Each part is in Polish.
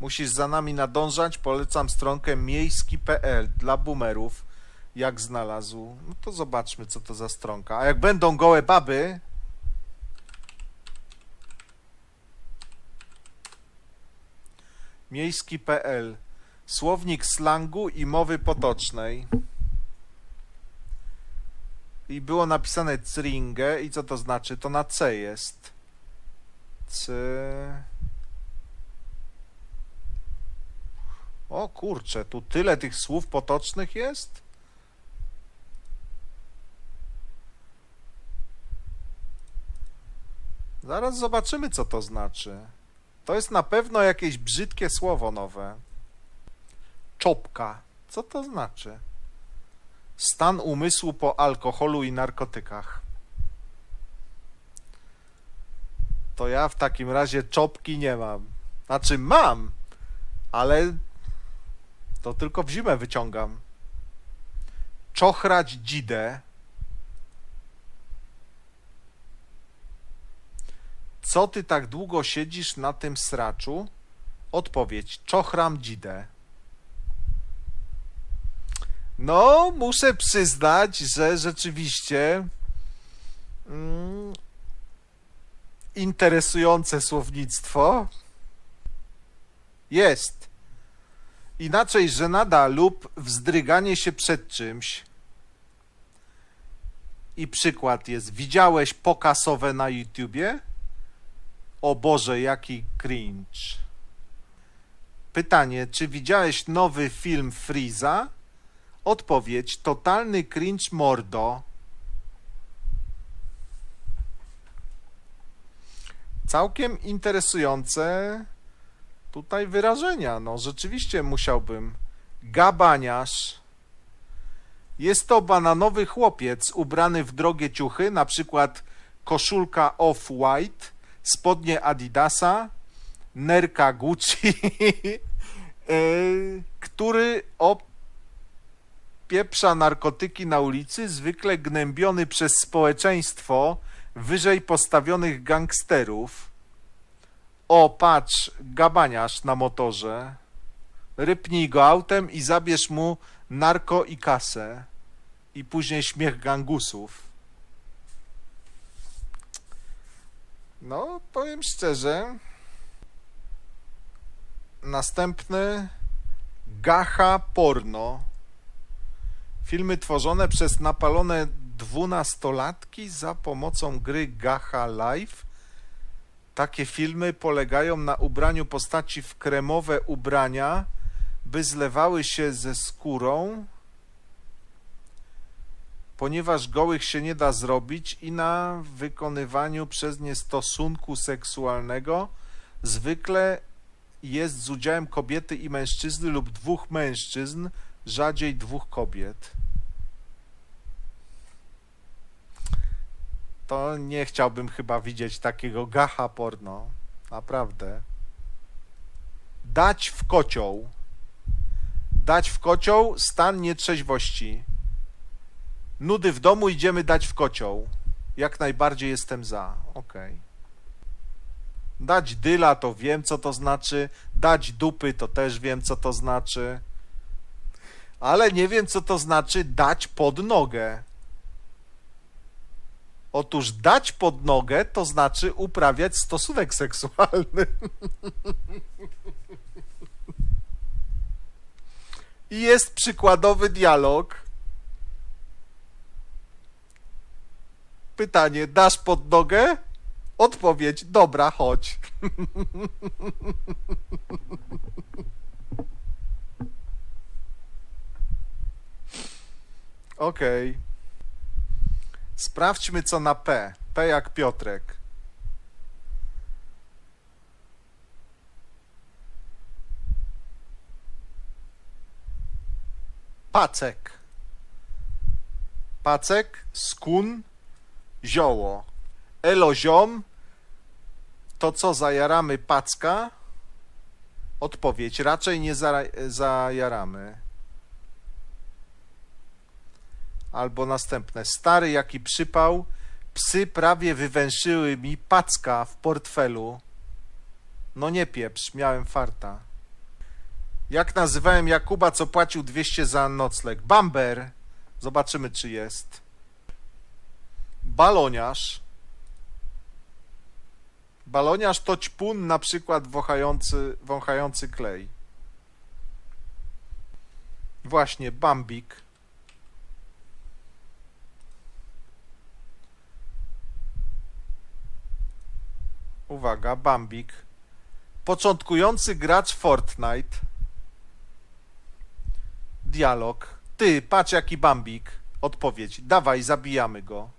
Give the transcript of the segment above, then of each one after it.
Musisz za nami nadążać. Polecam stronkę miejski.pl dla boomerów. Jak znalazł. No to zobaczmy, co to za stronka. A jak będą gołe baby. Miejski.pl Słownik slangu i mowy potocznej. I było napisane cringe. I co to znaczy? To na C jest. C. O kurczę, tu tyle tych słów potocznych jest? Zaraz zobaczymy, co to znaczy. To jest na pewno jakieś brzydkie słowo nowe. Czopka. Co to znaczy? Stan umysłu po alkoholu i narkotykach. To ja w takim razie czopki nie mam. Znaczy mam, ale to tylko w zimę wyciągam. Czochrać dzidę. Co ty tak długo siedzisz na tym sraczu? Odpowiedź. Czochram dzidę. No, muszę przyznać, że rzeczywiście mm, interesujące słownictwo jest. Inaczej żenada lub wzdryganie się przed czymś. I przykład jest, widziałeś pokasowe na YouTubie? O Boże, jaki cringe. Pytanie, czy widziałeś nowy film Freeza? Odpowiedź, totalny cringe mordo. Całkiem interesujące tutaj wyrażenia. No rzeczywiście musiałbym. Gabaniarz. Jest to bananowy chłopiec ubrany w drogie ciuchy, na przykład koszulka off-white, spodnie Adidasa, nerka Gucci, który opieprza narkotyki na ulicy, zwykle gnębiony przez społeczeństwo wyżej postawionych gangsterów. O, patrz, gabaniarz na motorze. Rypnij go autem i zabierz mu narko i kasę. I później śmiech gangusów. No, powiem szczerze. Następny Gacha Porno. Filmy tworzone przez napalone dwunastolatki za pomocą gry Gacha Live. Takie filmy polegają na ubraniu postaci w kremowe ubrania, by zlewały się ze skórą, ponieważ gołych się nie da zrobić i na wykonywaniu przez nie stosunku seksualnego zwykle jest z udziałem kobiety i mężczyzny lub dwóch mężczyzn, rzadziej dwóch kobiet. To nie chciałbym chyba widzieć takiego gacha porno. Naprawdę. Dać w kocioł. Dać w kocioł stan nietrzeźwości. Nudy w domu idziemy dać w kocioł. Jak najbardziej jestem za. Okay. Dać dyla to wiem, co to znaczy. Dać dupy to też wiem, co to znaczy. Ale nie wiem, co to znaczy dać pod nogę. Otóż dać pod nogę to znaczy uprawiać stosunek seksualny. I jest przykładowy dialog. Pytanie, dasz pod nogę? Odpowiedź, dobra, chodź. Okej. Okay. Sprawdźmy co na P. P jak Piotrek. Pacek. Pacek, skun, zioło. Elo ziom, to co zajaramy packa? Odpowiedź, raczej nie za, zajaramy. Albo następne. Stary jaki przypał, psy prawie wywęszyły mi packa w portfelu. No nie pieprz, miałem farta. Jak nazywałem Jakuba, co płacił 200 za nocleg? Bamber. Zobaczymy, czy jest. Baloniarz. Baloniarz to ćpun, na przykład wąchający, wąchający klej. Właśnie, Bambik. Uwaga, Bambik. Początkujący gracz Fortnite. Dialog. Ty, patrz jaki Bambik. Odpowiedź. Dawaj, zabijamy go.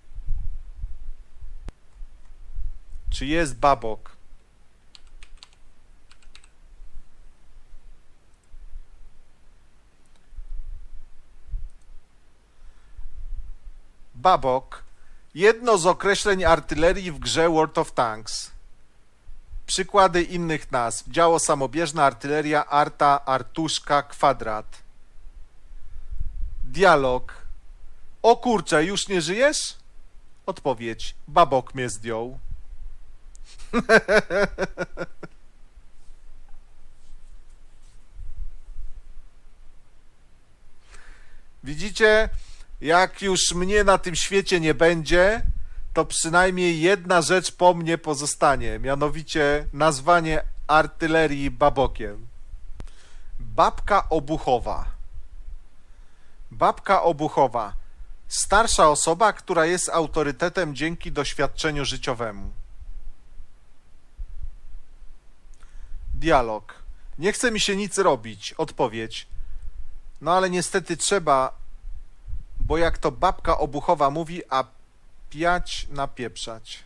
Czy jest babok? Babok. Jedno z określeń artylerii w grze World of Tanks. Przykłady innych nazw. Działo samobieżna, artyleria, arta, artuszka, kwadrat. Dialog. O kurczę, już nie żyjesz? Odpowiedź. Babok mnie zdjął. Widzicie, jak już mnie na tym świecie nie będzie, to przynajmniej jedna rzecz po mnie pozostanie, mianowicie nazwanie artylerii babokiem. Babka obuchowa. Babka obuchowa. Starsza osoba, która jest autorytetem dzięki doświadczeniu życiowemu. Dialog. Nie chce mi się nic robić. Odpowiedź. No ale niestety trzeba, bo jak to babka obuchowa mówi, a piać napieprzać.